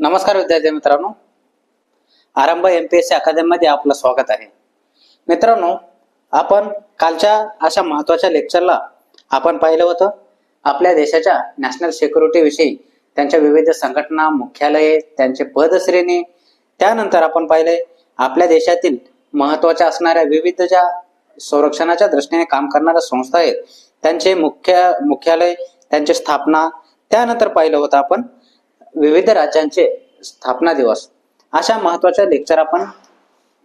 नमस्कार विद्यार्थी मित्रांनो. Arambh M P S C अकादमीमध्ये आपलं स्वागत आहे. मित्रांनो आपण कालच्या अशा महत्त्वाच्या लेक्चरला आपण पाहिलं होतं. आपल्या देशाच्या नॅशनल सिक्युरिटी विषयी त्यांच्या विविध संघटना मुख्यालये त्यांचे पदश्रेणी त्यानंतर आपण पाहिले आपल्या देशातील महत्त्वाच्या असणाऱ्या विविध ज्या संरक्षणाच्या दृष्टीने काम करणाऱ्या संस्था आहेत त्यांचे मुख्य मुख्यालय त्यांची स्थापना त्यानंतर पाहिलं होतं आपण. विविध राज्यांचे स्थापना दिवस. अशा महत्त्वाच्या लेक्चर आपण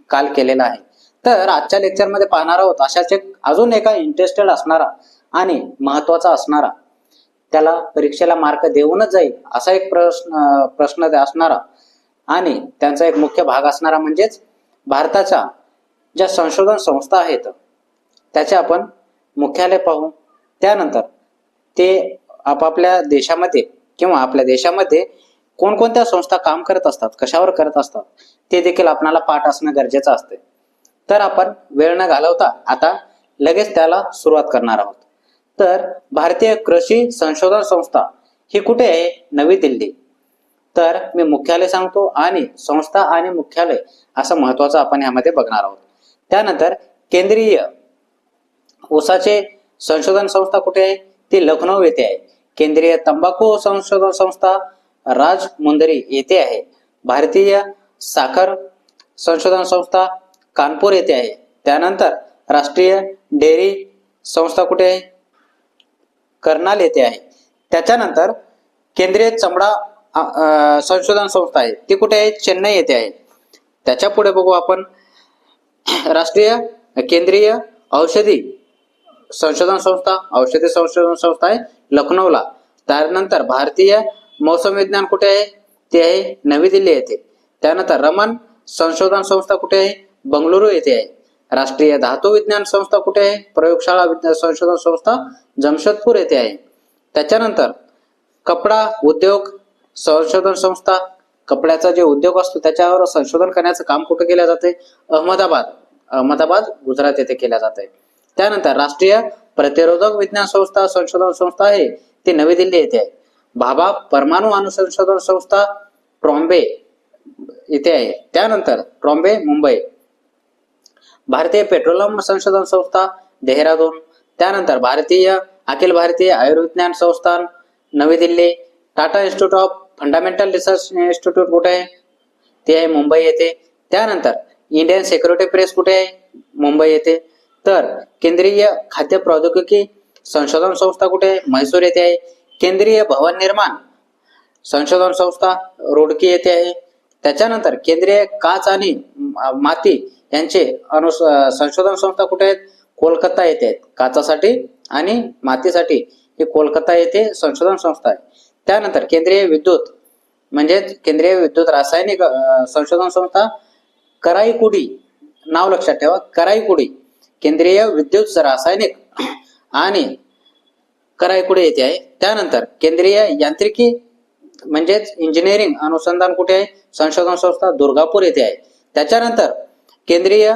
काल केलेला आहे. तर आजच्या लेक्चरमध्ये पाहणार आहोत अशाच एक अजून एका इंटरेस्टेड असणारा आणि महत्त्वाचा असणारा. त्याला परीक्षेला मार्क देऊनच जाईल असा एक प्रश्न प्रश्न असणारा आणि त्यांचा एक मुख्य भाग असणारा म्हणजेच भारताच्या ज्या संशोधन संस्था आहेत त्याचे आपण मुख्यालय पाहू. त्यानंतर ते आपापल्या देशामध्ये किंवा आपल्या देशामध्ये कोणकोणत्या संस्था काम करत असतात कशावर करत असतात ते देखील आपणाला पाठ असणं गरजेचं असते तर आपण वेळ न घालवता आता लगेच त्याला सुरुवात करणार आहोत. तर भारतीय कृषी संशोधन संस्था ही कुठे आहे? नवी दिल्ली. तर मी मुख्यालय सांगतो आणि संस्था आणि मुख्यालय असं महत्वाचं आपण यामध्ये बघणार आहोत. त्यानंतर केंद्रीय ऊसाचे संशोधन संस्था कुठे आहे? ती लखनौ येथे आहे. केंद्रीय तंबाखू संशोधन संस्था राजमुंदरी येथे आहे. भारतीय साखर संशोधन संस्था कानपूर येथे आहे. त्यानंतर राष्ट्रीय डेअरी संस्था कुठे आहे? कर्नाल येथे आहे. त्याच्यानंतर केंद्रीय चमडा संशोधन संस्था आहे. ती कुठे आहे? चेन्नई येथे आहे. त्याच्या पुढे बघू आपण. राष्ट्रीय केंद्रीय औषधी संशोधन संस्था औषधी संशोधन संस्था आहे. लखनौला. त्यानंतर भारतीय मौसम विज्ञान कुठे आहे? ते आहे नवी दिल्ली येथे. त्यानंतर रमन संशोधन संस्था कुठे आहे? बंगळुरू येथे आहे. राष्ट्रीय धातू विज्ञान संस्था कुठे आहे? प्रयोगशाळा विज्ञान संशोधन संस्था जमशेदपूर येथे आहे. त्याच्यानंतर कपडा उद्योग संशोधन संस्था कपड्याचा जे उद्योग असतो त्याच्यावर संशोधन करण्याचं काम कुठे केलं जाते अहमदाबाद. अहमदाबाद गुजरात येथे केल्या जाते त्यानंतर राष्ट्रीय प्रतिरोधक विज्ञान संस्था संशोधन संस्था आहे ती नवी दिल्ली येथे आहे. भाभा परमाणु अनुसंशोधन संस्था ट्रॉम्बे इथे आहे. त्यानंतर ट्रॉम्बे मुंबई. भारतीय पेट्रोलियम संशोधन संस्था देहरादून. त्यानंतर भारतीय अखिल भारतीय आयुर्विज्ञान संस्थान नवी Delhi. Tata institute of fundamental research institute कुठे आहे? ते आहे मुंबई येथे. त्यानंतर इंडियन सिक्युरिटी प्रेस कुठे आहे? मुंबई येथे. तर केंद्रीय खाद्य प्रौद्योगिकी संशोधन संस्था कुठे? आहे म्हैसूर येथे आहे. केंद्रीय भवन निर्माण संशोधन संस्था रोडकी येथे आहे. त्याच्यानंतर केंद्रीय काच आणि माती यांचे अनु संशोधन संस्था कुठे आहेत? कोलकाता येथे आहेत. काचासाठी आणि मातीसाठी ही कोलकाता येथे संशोधन संस्था आहे. त्यानंतर केंद्रीय विद्युत म्हणजेच केंद्रीय विद्युत रासायनिक संशोधन संस्था कराईकुडी नाव लक्षात ठेवा. कराईकुडी. केंद्रीय विद्युत रासायनिक आणि कराईकुडी येथे आहे? त्यानंतर केंद्रीय यांत्रिकी म्हणजेच इंजिनिअरिंग अनुसंधान कुठे आहे? संशोधन संस्था दुर्गापूर येथे आहे. त्याच्यानंतर केंद्रीय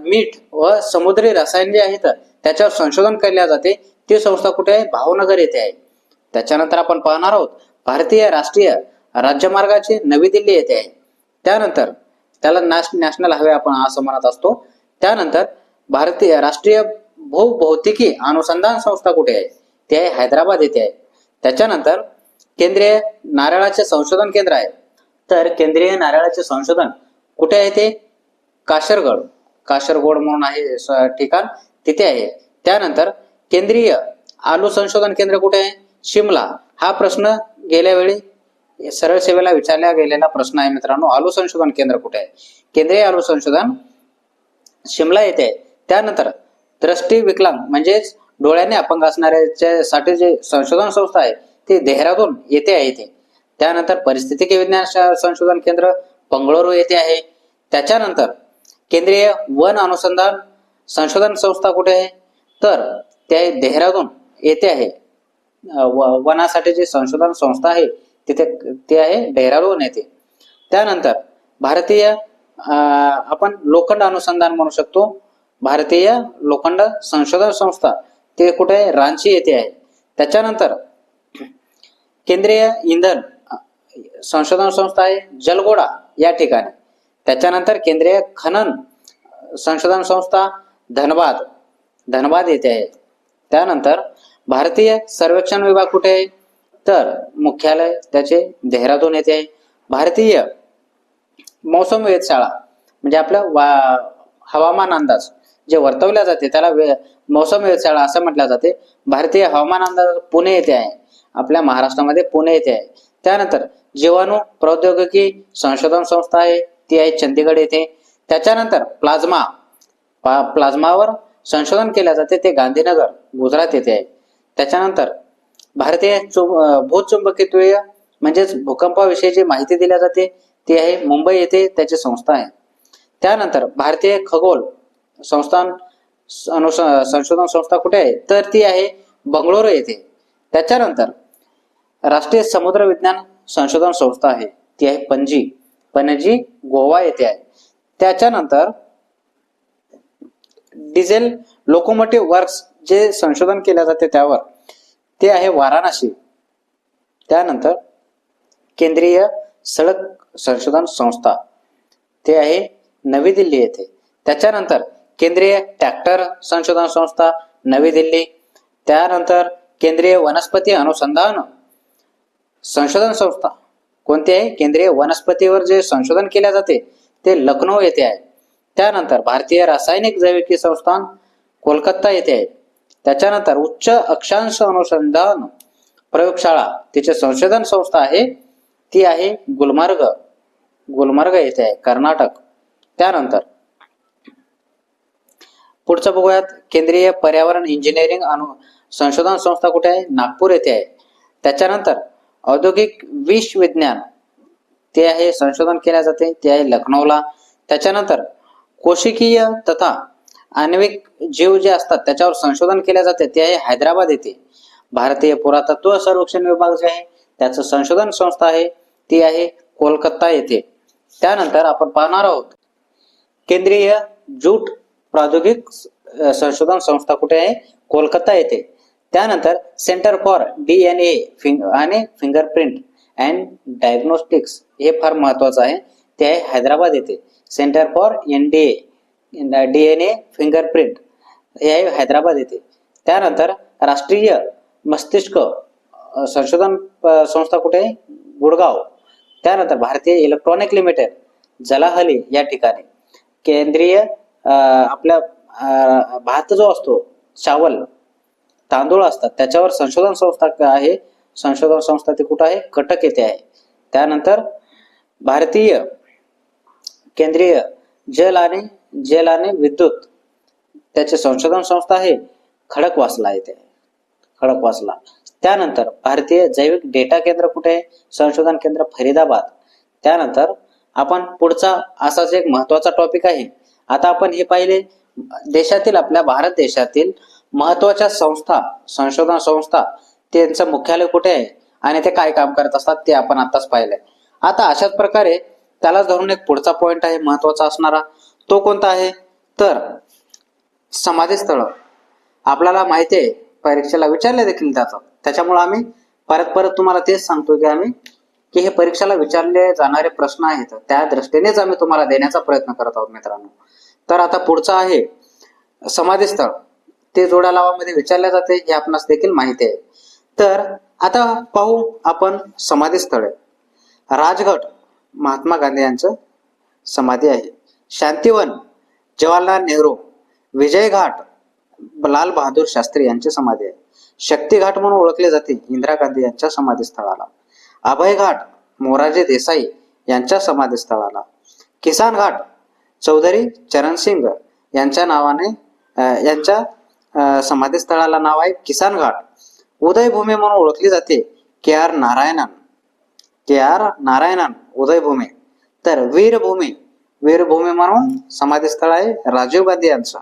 मीठ व समुद्री रसायन जे आहेत त्याच्यावर संशोधन केल्या जाते. ती संस्था कुठे आहे? भावनगर येथे आहे. त्याच्यानंतर आपण पाहणार आहोत भारतीय राष्ट्रीय राज्यमार्गाची नवी दिल्ली येथे आहे. त्यानंतर त्याला नॅश नॅशनल हायवे आपण असं म्हणत असतो. त्यानंतर भारतीय राष्ट्रीय भूभौतिकी अनुसंधान संस्था कुठे आहे? ते आहे हैदराबाद येथे आहे. त्याच्यानंतर केंद्रीय नारळाचे संशोधन केंद्र आहे. तर केंद्रीय नारळाचे संशोधन कुठे आहे ते? काशरगड काशरगोड म्हणून आहे ठिकाण तिथे आहे. त्यानंतर केंद्रीय आलू संशोधन केंद्र कुठे आहे? शिमला. हा प्रश्न गेल्या वेळी सरळ सेवेला विचारला गेलेला प्रश्न आहे मित्रांनो. आलू संशोधन केंद्र कुठे आहे? केंद्रीय आलू संशोधन शिमला येथे आहे त्यानंतर दृष्टी विकलांग म्हणजेच डोळ्याने अपंग असणाऱ्याच्या साठी जे संशोधन संस्था आहे ती देहरादून येथे आहे इथे. त्यानंतर परिस्थितिकी विज्ञान संशोधन केंद्र बंगळुरू येथे आहे. त्याच्यानंतर केंद्रीय वन अनुसंधान संशोधन संस्था कुठे आहे? तर ते आहे देहरादून येथे आहे. वनासाठी जी संशोधन संस्था आहे तिथे ते आहे डेहराडून येथे. त्यानंतर भारतीय आपण लोखंड अनुसंधान म्हणू शकतो. भारतीय लोखंड संशोधन संस्था ते कुठे? आहे रांची येथे आहे. त्याच्यानंतर केंद्रीय इंधन संशोधन संस्था आहे जलगोडा या ठिकाणी. त्याच्यानंतर केंद्रीय खनन संशोधन संस्था धनबाद धनबाद येथे आहे. त्यानंतर भारतीय सर्वेक्षण विभाग कुठे आहे? तर मुख्यालय त्याचे देहरादून येथे आहे. भारतीय मौसम वेधशाळा म्हणजे आपलं वा हवामान अंदाज जे वर्तवल्या जाते त्याला वे मौसम वेधशाळा असं म्हटलं जाते. भारतीय हवामान अंदाज पुणे येथे आहे. आपल्या महाराष्ट्रामध्ये पुणे येथे आहे. त्यानंतर जीवाणू प्रौद्योगिकी संशोधन संस्था आहे ती आहे चंदीगड येथे. त्याच्यानंतर प्लाझ्मा प्लाझ्मावर संशोधन केले जाते ते गांधीनगर गुजरात येथे आहे. त्याच्यानंतर भारतीय चुंब भूचुंबकीत्वीय म्हणजेच भूकंपाविषयी माहिती दिल्या जाते ती आहे मुंबई येथे त्याची संस्था आहे. त्यानंतर भारतीय खगोल संस्थान संशोधन संस्था कुठे आहे? तर ती आहे बंगळुरू येथे. त्याच्यानंतर राष्ट्रीय समुद्र विज्ञान संशोधन संस्था आहे. ती आहे पणजी. पणजी गोवा येथे आहे. त्याच्यानंतर डिझेल लोकोमोटिव्ह वर्क्स जे संशोधन केले जाते त्यावर ते आहे वाराणसी. त्यानंतर केंद्रीय सडक संशोधन संस्था. ते आहे नवी दिल्ली येथे. त्याच्यानंतर केंद्रीय ट्रॅक्टर संशोधन संस्था नवी दिल्ली. त्यानंतर केंद्रीय वनस्पती अनुसंधान संशोधन संस्था. कोणती आहे? केंद्रीय वनस्पतीवर जे संशोधन केले जाते ते लखनौ येथे आहे. त्यानंतर भारतीय रासायनिक जैविकी संस्थान कोलकाता येथे आहे. त्याच्यानंतर उच्च अक्षांश अनुसंधान प्रयोगशाळा तिचे संशोधन संस्था आहे ती आहे गुलमर्ग. गुलमर्ग येथे आहे कर्नाटक. त्यानंतर पुढचं बघूयात केंद्रीय पर्यावरण इंजिनिअरिंग अनु संशोधन संस्था कुठे आहे? नागपूर येथे आहे. त्याच्यानंतर औद्योगिक विष विज्ञान ते आहे संशोधन केल्या जाते ते आहे लखनौला. त्याच्यानंतर कोशिकीय तथा आण्विक जीव जे असतात त्याच्यावर संशोधन केले जाते ते आहे हैदराबाद येथे. भारतीय पुरातत्व सर्वेक्षण विभाग जे आहे त्याचं संशोधन संस्था आहे ती आहे कोलकाता येथे. त्यानंतर आपण पाहणार आहोत केंद्रीय जूट प्रौद्योगिक संशोधन संस्था कुठे आहे? कोलकाता येथे. त्यानंतर centre for D N A आणि फिंगरप्रिंट अँड डायग्नोस्टिक्स हे फार महत्वाचं आहे. ते आहे हैदराबाद येथे. Centre for N D A D N A fingerprint हे आहे हैदराबाद येथे. त्यानंतर राष्ट्रीय मस्तिष्क संशोधन संस्था कुठे आहे? गुडगाव. त्यानंतर भारतीय इलेक्ट्रॉनिक लिमिटेड जलाहली या ठिकाणी. केंद्रीय आपल्या भात जो असतो चावल तांदूळ असतात त्याच्यावर संशोधन संस्था आहे? संशोधन संस्था ती कुठं आहे? कटक येथे आहे. त्यानंतर भारतीय केंद्रीय जल आणि जल आणि विद्युत त्याचे संशोधन संस्था आहे खडकवासला येथे. खडकवासला. त्यानंतर भारतीय जैविक डेटा केंद्र कुठे आहे? संशोधन केंद्र फरीदाबाद. त्यानंतर आपण पुढचा असाच एक महत्त्वाचा टॉपिक आहे. आता आपण हे पाहिले देशातील आपल्या भारत देशातील महत्त्वाच्या संस्था संशोधन संस्था त्यांचं मुख्यालय कुठे आहे? आणि ते काय काम करत असतात ते आपण आताच पाहिलंय आता अशाच प्रकारे त्यालाच धरून एक पुढचा पॉइंट आहे महत्त्वाचा असणारा. तो कोणता आहे? तर समाधी स्थळ आपल्याला माहिती आहे परीक्षेला विचारले देखील जातात त्याच्यामुळे आम्ही परत परत तुम्हाला तेच सांगतो की आम्ही की हे परीक्षेला विचारले जाणारे प्रश्न आहेत त्या दृष्टीनेच आम्ही तुम्हाला देण्याचा प्रयत्न करत आहोत मित्रांनो. तर आता पुढचं आहे समाधी स्थळ ते जोड्या लावामध्ये विचारले जाते हे आपणास देखील माहिती आहे. तर आता पाहू आपण समाधी राजघट राजघाट महात्मा गांधी यांचं समाधी आहे. शांतिवन जवाहरलाल नेहरू विजय घाट लाल बहादूर शास्त्री यांची समाधी आहे. शक्तीघाट म्हणून ओळखले जाते इंदिरा गांधी यांच्या समाधी स्थळाला अभय घाट मोरारजी देसाई यांच्या समाधी स्थळाला किसान घाट चौधरी चरणसिंग यांच्या नावाने यांच्या समाधीस्थळाला समाधी स्थळाला नाव आहे किसान घाट. उदयभूमी म्हणून ओळखली जाते K R Narayanan. K R Narayanan Udaybhumi. तर वीरभूमी वीरभूमी म्हणून समाधी स्थळ आहे राजीव गांधी यांचं.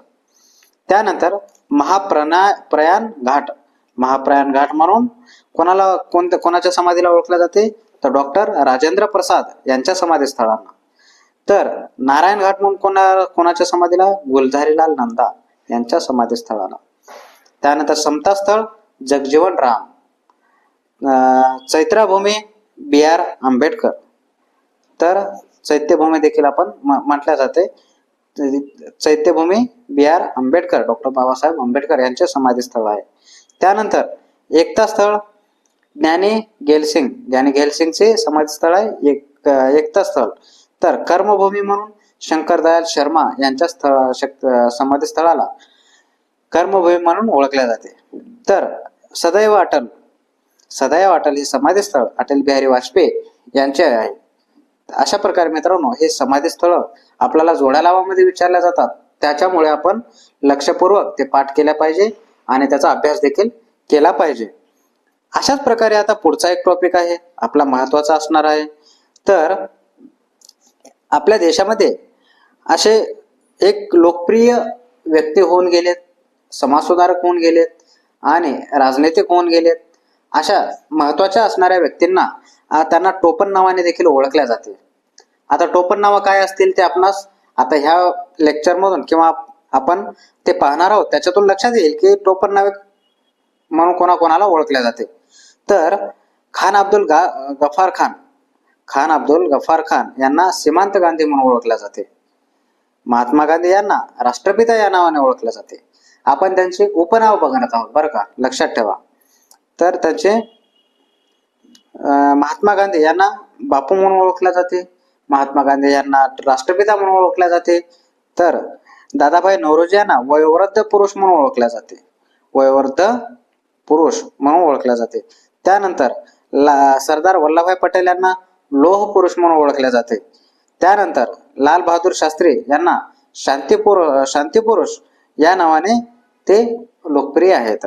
त्यानंतर महाप्रणा प्रयाण घाट. महाप्रयाण घाट म्हणून कोणाला कोणत्या कोणाच्या समाधीला ओळखले जाते? तर डॉक्टर राजेंद्र प्रसाद यांच्या समाधी स्थळांना तर नारायण घाट म्हणून कोणा कोणाच्या समाधीला? गुलझारीलाल नंदा यांच्या समाधी स्थळाला त्यानंतर समता स्थळ जगजीवन राम. अं, चैत्राभूमी बी आर आंबेडकर. तर चैत्यभूमी देखील आपण म्हटल्या जाते. Chaityabhumi B R Ambedkar doctor Babasaheb Ambedkar यांचे समाधीस्थळ आहे. त्यानंतर एकता स्थळ ज्ञानी गेलसिंग ज्ञानी गेलसिंगचे समाधीस्थळ आहे एक एकता स्थळ. तर कर्मभूमी म्हणून शंकरदयाल शर्मा यांच्या स्थळ समाधीस्थळाला कर्मभूमी म्हणून ओळखल्या जाते. तर सदैव अटल सदैव अटल हे समाधीस्थळ अटल बिहारी वाजपेयी यांचे आहे. अशा प्रकारे मित्रांनो हे समाधीस्थळ आपल्याला जोड्या लावामध्ये विचारल्या जातात. त्याच्यामुळे आपण लक्षपूर्वक ते पाठ केल्या पाहिजे. आणि त्याचा अभ्यास देखील केला पाहिजे. अशाच प्रकारे आता पुढचा एक टॉपिक आहे आपला महत्त्वाचा असणार आहे. तर आपल्या देशामध्ये असे एक लोकप्रिय व्यक्ती होऊन गेलेत समाजसुधारक होऊन गेलेत आणि राजनैतिक होऊन गेलेत. अशा महत्त्वाच्या असणाऱ्या व्यक्तींना त्यांना टोपण नावाने देखील ओळखल्या जाते आता टोपण नावं काय असतील ते आपणास आता ह्या लेक्चरमधून किंवा आपण ते पाहणार आहोत. त्याच्यातून लक्षात येईल की टोपण नावे म्हणून कोणाकोणाला ओळखले जाते. तर खान अब्दुल गा गफार खान खान अब्दुल गफार खान यांना सीमांत गांधी म्हणून ओळखले जाते. महात्मा गांधी यांना राष्ट्रपिता या नावाने ओळखले जाते. आपण त्यांचे उपनाव बघणार आहोत बरं का? लक्षात ठेवा. तर त्यांचे महात्मा गांधी यांना बापू म्हणून ओळखले जाते. महात्मा गांधी यांना राष्ट्रपिता म्हणून ओळखले जाते. तर दादाभाई नवरोजी यांना वयोवृद्ध पुरुष म्हणून ओळखल्या जाते. वयोवृद्ध पुरुष म्हणून ओळखल्या जाते. त्यानंतर ला सरदार वल्लभभाई पटेल यांना लोह पुरुष म्हणून ओळखले जाते. त्यानंतर लाल बहादूर शास्त्री यांना शांतीपुर शांतीपुरुष या नावाने ते लोकप्रिय आहेत.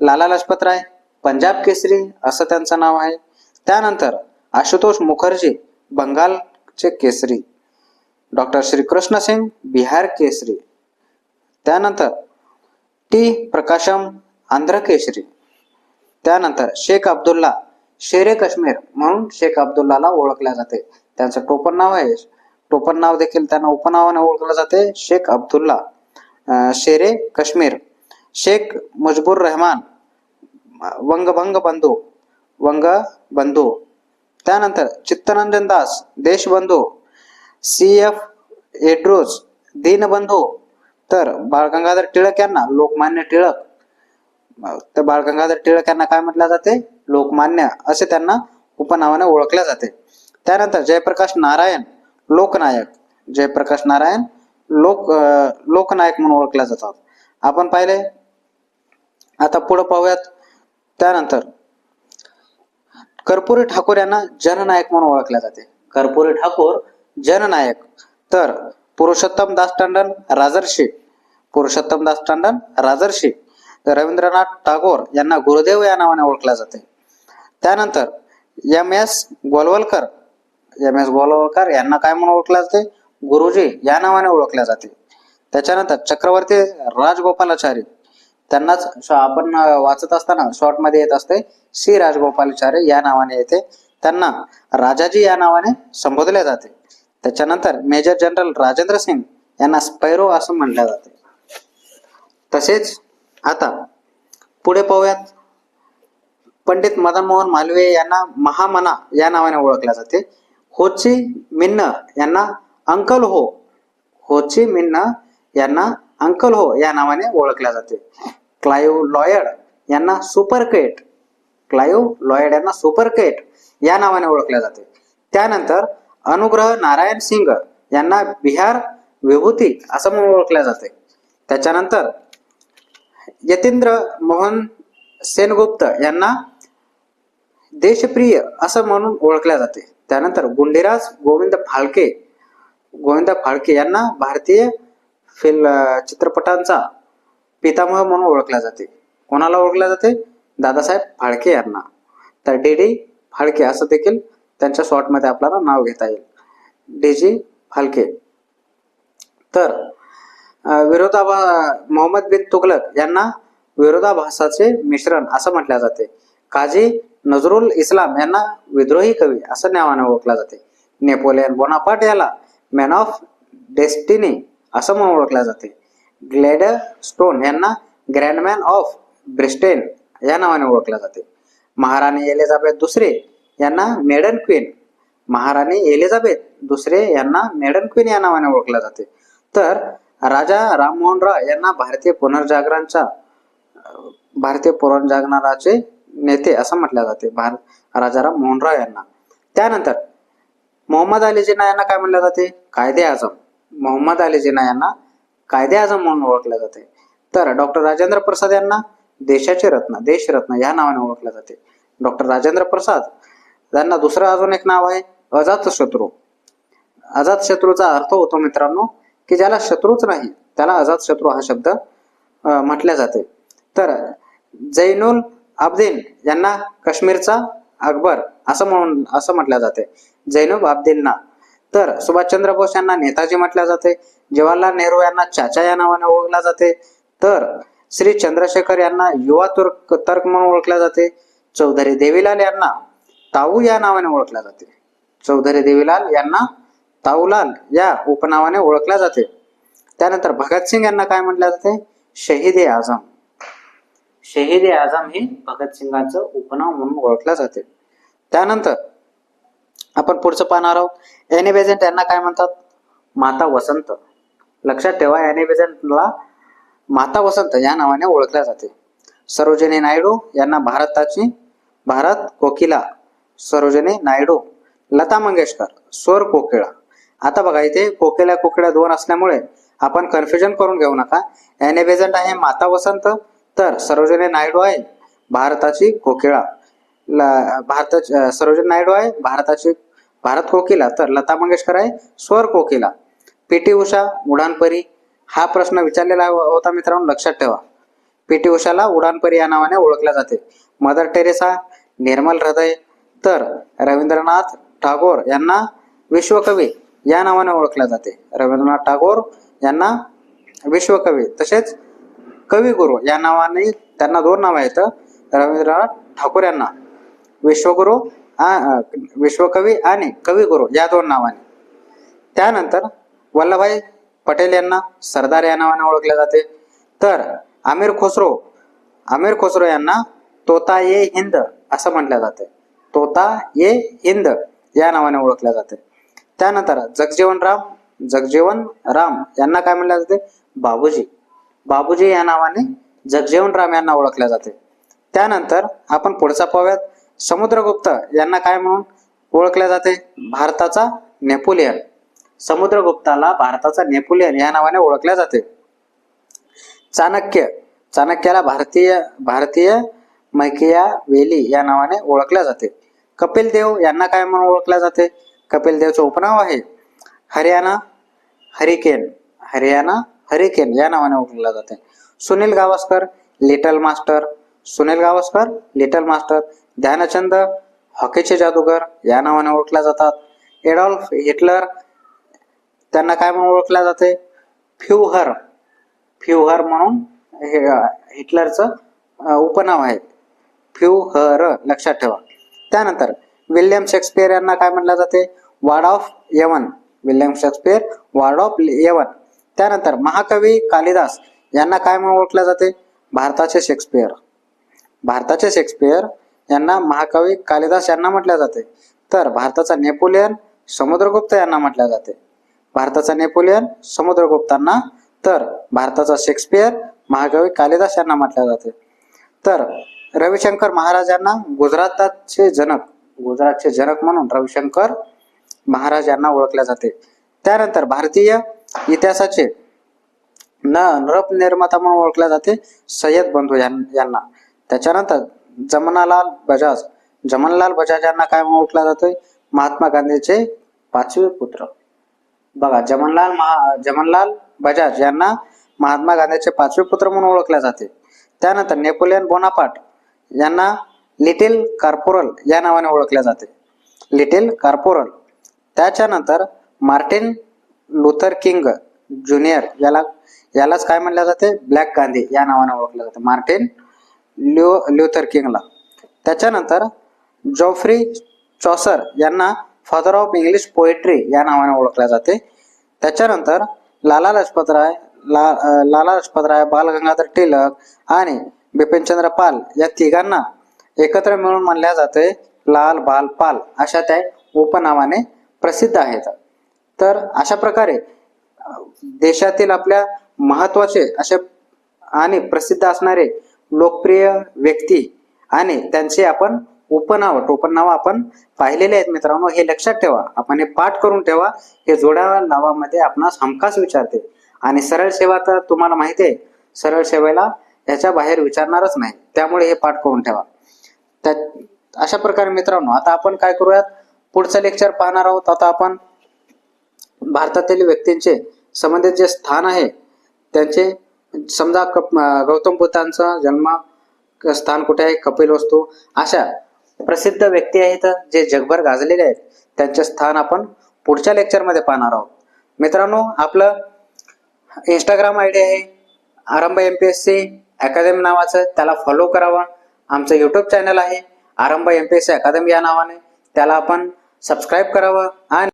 लाला लजपत राय पंजाब केसरी असं त्यांचं नाव आहे. त्यानंतर आशुतोष मुखर्जी बंगालचे केसरी. डॉक्टर श्रीकृष्ण सिंग बिहार केसरी. त्यानंतर टी. प्रकाशम आंध्र केसरी. त्यानंतर शेख अब्दुल्ला शेरे काश्मीर म्हणून शेख अब्दुल्लाला ओळखल्या जाते. त्यांचं टोपण नाव आहे टोपण नाव देखील त्यांना उपनावाने ओळखलं जाते शेख अब्दुल्ला. शेरे काश्मीर. शेख मजबूर रहमान वंगभंग बंधू वंग बंधू त्यानंतर Chittaranjan Das Deshbandhu. C F Andrews Deenbandhu तर बाळ गंगाधर टिळक यांना लोकमान्य टिळक. तर बाळ गंगाधर टिळक यांना काय म्हटलं जाते? लोकमान्य असे त्यांना उपनावाने ओळखले जाते. त्यानंतर जयप्रकाश नारायण लोकनायक. जयप्रकाश नारायण लोक लोकनायक म्हणून ओळखल्या जातात. आपण पाहिले. आता पुढे पाहूयात. त्यानंतर कर्पुरी ठाकूर यांना जननायक म्हणून ओळखल्या जाते. कर्पुरी ठाकूर जननायक. तर पुरुषोत्तम दास टंडन राजर्षी. पुरुषोत्तम दास टंडन राजर्षी. रवींद्रनाथ टागोर यांना गुरुदेव या नावाने ओळखले जाते. त्यानंतर M S Golwalkar M S Golwalkar यांना काय म्हणून ओळखले जाते? गुरुजी या नावाने ओळखले जाते. त्याच्यानंतर चक्रवर्ती राजगोपालाचारी त्यांनाच आपण वाचत असताना शॉर्टमध्ये येत असते श्री राजगोपालाचार्य या नावाने येते. त्यांना राजाजी या नावाने संबोधले जाते. त्याच्यानंतर मेजर जनरल राजेंद्र सिंग यांना स्पैरो असं म्हटलं जाते. तसेच आता पुढे पाहूयात. पंडित मदन मोहन मालवीय यांना महामना या नावाने ओळखल्या जाते. होची मिन्न यांना अंकल हो होची मिन्न यांना अंकल हो या नावाने ओळखल्या जाते. क्लायू लॉयड यांना सुपरकेट क्लायू लॉयड यांना सुपरकेट या नावाने ओळखल्या जाते. त्यानंतर अनुग्रह नारायण सिंग यांना बिहार विभूती असं म्हणून ओळखल्या जाते. त्याच्यानंतर यतींद्र मोहन सेनगुप्त यांना देशप्रिय असं म्हणून ओळखल्या जाते. त्यानंतर गुंडीराज गोविंद फाळके गोविंद फाळके यांना भारतीय फिल चित्रपटांचा पितामह म्हणून ओळखल्या जाते. कोणाला ओळखल्या जाते? दादासाहेब फाळके यांना. तर डी डी फाळके असं देखील त्यांच्या शॉर्टमध्ये आपल्याला नाव घेता येईल. डी फालके. तर विरोधाभा मोहम्मद बिन तुगलक यांना विरोधाभासाचे मिश्रण असं म्हटल्या जाते. काझी नजरुल इस्लाम यांना विद्रोही कवी असं नावाने ओळखला जाते. नेपोलियन बोनापाट याला मॅन ऑफ डेस्टिनी असं म्हणून ओळखल्या जाते. ग्लेड स्टोन यांना ग्रँडमॅन ऑफ ब्रिस्टेन या नावाने ओळखल्या जाते. महाराणी एलिझाबेथ दुसरी यांना मेडन क्वीन महाराणी एलिझाबेथ दुसरे यांना मेडन क्वीन या नावाने ओळखले जाते. तर राजा राममोहन राय यांना भारतीय पुनर्जागरणचा भारतीय पुनर्जागरणाचे नेते असं म्हटले जाते. भारत राजाराम मोहन राय यांना. त्यानंतर मोहम्मद अली जिना यांना काय म्हणलं जाते? कायदे आजम. मोहम्मद अली जिना यांना कायदे आजम म्हणून ओळखले जाते. तर डॉक्टर राजेंद्र प्रसाद यांना देशाचे रत्न देशरत्न या नावाने ओळखले जाते. डॉक्टर राजेंद्र प्रसाद त्यांना दुसरं अजून एक नाव आहे अजात शत्रू. अजात शत्रूचा अर्थ होतो मित्रांनो की ज्याला शत्रूच नाही त्याला अजात शत्रू हा शब्द म्हटल्या जाते. तर जैनुल आबदीन यांना काश्मीरचा अकबर असं म्हणून असं म्हटलं जाते. जैनुब आब्दीनना तर सुभाषचंद्र बोस यांना नेताजी म्हटले जाते जवाहरलाल नेहरू यांना चाचा या नावाने ओळखला जाते तर श्री चंद्रशेखर यांना युवा तुर्क तर्क म्हणून ओळखल्या जाते चौधरी देवीलाल यांना ताऊ या नावाने ओळखल्या जाते. चौधरी देवीलाल यांना ताऊलाल या उपनावाने ओळखल्या जाते. त्यानंतर भगतसिंग यांना काय म्हटलं जाते? शहीद ए आझम. शहीद ए आझम हे भगतसिंगाचं उपनाव म्हणून ओळखलं जाते. त्यानंतर आपण पुढचं पाहणार आहोत. एनी बेझंट यांना काय म्हणतात? माता वसंत. लक्षात ठेवा एनी बेझंटला माता वसंत या नावाने ओळखल्या जाते. सरोजिनी नायडू यांना भारताची भारत कोकिला. सरोजनी नायडू लता मंगेशकर स्वर कोकिळा. आता बघा इथे कोकिला कोकिळा दोन असल्यामुळे आपण कन्फ्युजन करून घेऊ नका. एने बेझंट आहे माता वसंत तर सरोजनी नायडू आहे भारताची कोकिळा. भारताची सरोजनी नायडू आहे भारताची भारत कोकिला तर लता मंगेशकर आहे स्वर कोकिला पी टी उषा उडानपरी हा प्रश्न विचारलेला हो, होता मित्रांनो लक्षात ठेवा. पी टी उषाला उडानपरी या नावाने ओळखल्या जाते. मदर टेरेसा निर्मल हृदय तर रवींद्रनाथ टागोर यांना विश्वकवी या नावाने ओळखल्या जाते. रवींद्रनाथ टागोर यांना विश्वकवी तसेच कविगुरु या नावाने त्यांना दोन नाव आहेत. रवींद्रनाथ ठाकूर यांना विश्वगुरु विश्वकवी आणि कविगुरु या दोन नावाने. त्यानंतर वल्लभभाई पटेल यांना सरदार या नावाने ओळखले जाते. तर आमिर खुसरो आमिर खुसरो यांना तोता ये हिंद असं म्हटलं जाते. तोता ये हिंद या नावाने ओळखल्या जाते. त्यानंतर जगजीवन राम जगजीवन राम यांना काय म्हणलं जाते? बाबूजी. बाबूजी या नावाने जगजीवन राम यांना ओळखल्या जाते. त्यानंतर आपण पुढचा पाहूयात. समुद्रगुप्त यांना काय म्हणून ओळखल्या जाते? भारताचा नेपोलियन. समुद्रगुप्ताला भारताचा नेपोलियन या नावाने ओळखल्या जाते. चाणक्य. चाणक्याला भारतीय भारतीय मैकिया वेली या नावाने ओळखल्या जाते. कपिल देव यांना काय म्हणून ओळखल्या जाते? कपिल देवचं उपनाव आहे. हरियाणा हरिकेन हरियाणा हरिकेन या नावाने ओळखल्या जाते. Sunil Gavaskar little master Sunil Gavaskar little master Dhyanchand हॉकीचे जादूगर या नावाने ओळखल्या जातात. एडॉल्फ हिटलर त्यांना काय म्हणून ओळखल्या जाते? फ्युहर फ्युहर म्हणून हे हिटलरचं उपनाव आहे. फ्युहर लक्षात ठेवा. त्यानंतर विल्यम शेक्सपियर यांना काय म्हटलं जाते? Bard of Avon William Shakespeare bard of Avon त्यानंतर महाकवी कालिदास यांना काय म्हणून ओळखलं जाते? भारताचे शेक्सपियर. भारताचे शेक्सपियर यांना महाकवी कालिदास यांना म्हटलं जाते. तर भारताचा नेपोलियन समुद्रगुप्त यांना म्हटलं जाते. भारताचा नेपोलियन समुद्रगुप्तांना तर भारताचा शेक्सपियर महाकवी कालिदास यांना म्हटलं जाते. तर रविशंकर महाराज यांना गुजरातचे जनक गुजरातचे जनक म्हणून रविशंकर महाराज यांना ओळखले जाते. त्यानंतर भारतीय इतिहासाचे न नृप निर्माता म्हणून ओळखल्या जाते सय्यद बंधू यांना. त्याच्यानंतर जमनालाल बजाज जमनलाल बजाज यांना काय म्हणून ओळखलं जातोय? महात्मा गांधीचे पाचवे पुत्र. बघा जमनलाल महा जमनलाल बजाज यांना महात्मा गांधीचे पाचवे पुत्र म्हणून ओळखले जाते. त्यानंतर नेपोलियन बोनापाट यांना लिटिल कार्पोरल या नावाने ओळखले जाते. Little Corporal. त्याच्यानंतर मार्टिन लुथर किंग ज्युनियर याला यालाच काय म्हणलं जाते? ब्लॅक गांधी या नावाने ओळखलं जाते. मार्टिन ल्यू ल्युथर किंगला. त्याच्यानंतर जॉफ्री चॉसर यांना फादर ऑफ इंग्लिश पोएट्री या नावाने ओळखल्या जाते. त्याच्यानंतर लाला लजपतराय ला लाला लजपतराय बालगंगाधर टिळक आणि बिपिनचंद्र पाल या तिघांना एकत्र मिळून म्हणल्या जाते लाल बाल पाल अशा त्या उपनावाने प्रसिद्ध आहेत. तर अशा प्रकारे देशातील आपल्या महत्त्वाचे असे आणि प्रसिद्ध असणारे लोकप्रिय व्यक्ती आणि त्यांचे आपण उपनाव टोपणनाव आपण पाहिलेले आहेत मित्रांनो हे लक्षात ठेवा. आपण हे पाठ करून ठेवा. हे जोड्या नावामध्ये आपणास हमखास विचारते. आणि सरळ सेवा तर तुम्हाला माहिती आहे सरळ सेवेला याच्या बाहेर विचारणारच नाही. त्यामुळे हे पाठ करून ठेवा. त्या अशा प्रकारे मित्रांनो आता आपण काय करूयात? पुढचं लेक्चर पाहणार आहोत. आता आपण भारतातील व्यक्तींचे संबंधित जे स्थान आहे त्यांचे समजा कप गौतम बुद्धांचा जन्म स्थान कुठे आहे? कपिल वस्तू. अशा प्रसिद्ध व्यक्ती आहेत जे जगभर गाजलेले आहेत. त्यांचे स्थान आपण पुढच्या लेक्चरमध्ये पाहणार आहोत. मित्रांनो आपलं इंस्टाग्राम आय डी आहे. Arambh M P S C academy नावाचं त्याला फॉलो करावा. आमचं यूट्यूब चॅनल आहे Arambh M P S C academy या नावाने. त्याला आपण सबस्क्राईब करावं आणि